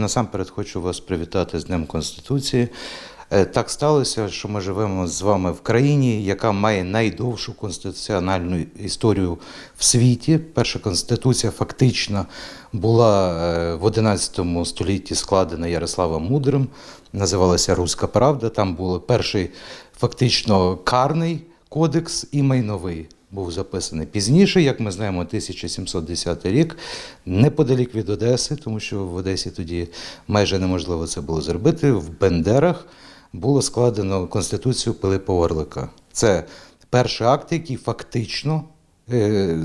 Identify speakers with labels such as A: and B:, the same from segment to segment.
A: Насамперед хочу вас привітати з Днем Конституції. Е, Так сталося, що ми живемо з вами в країні, яка має найдовшу конституціональну історію в світі. Перша конституція фактично була е, в 11 столітті складена Ярославом Мудрим, називалася Руська Правда. Там був перший фактично карний кодекс і майновий. Був записаний пізніше, як ми знаємо, 1710 рік, неподалік від Одеси, тому що в Одесі тоді майже неможливо це було зробити. В Бендерах було складено Конституцію Пилипа Орлика. Це перший акт, який фактично е,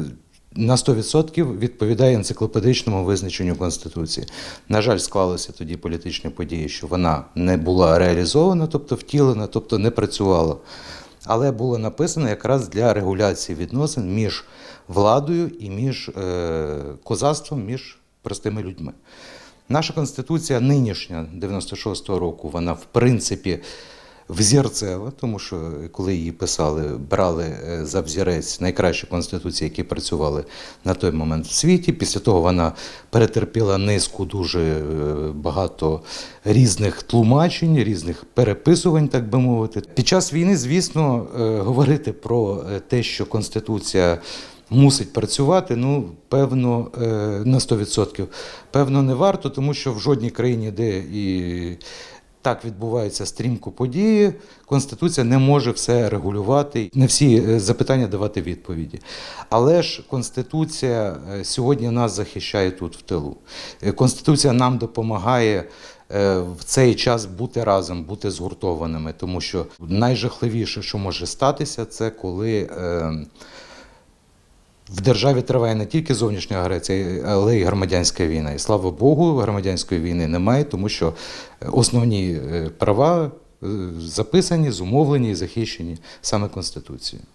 A: на 100% відповідає енциклопедичному визначенню Конституції. На жаль, склалися тоді політичні події, що вона не була реалізована, тобто втілена, тобто не працювала. Але було написано якраз для регуляції відносин між владою і між е, козацтвом, між простими людьми. Наша конституція нинішня 96-го року, вона в принципі взірцева, тому що коли її писали, брали е, за взірець найкращі конституції, які працювали на той момент в світі. Після того вона перетерпіла низку дуже е, багато різних тлумачень, різних переписувань, так би мовити. Під час війни, звісно, е, говорити про те, що конституція. Мусить працювати, ну певно, на 100%. Певно, не варто, тому що в жодній країні, де і так відбуваються стрімко події, Конституція не може все регулювати, не всі е, запитання давати відповіді. Але ж Конституція е, сьогодні нас захищає тут в тилу. Е, Конституція нам допомагає. В цей час бути разом, бути згуртованими, тому що найжахливіше, що може статися, це коли в державі триває не тільки зовнішня агресія, але й громадянська війна. І слава Богу, громадянської війни немає, тому що основні е, права е, записані, зумовлені і захищені саме Конституцією.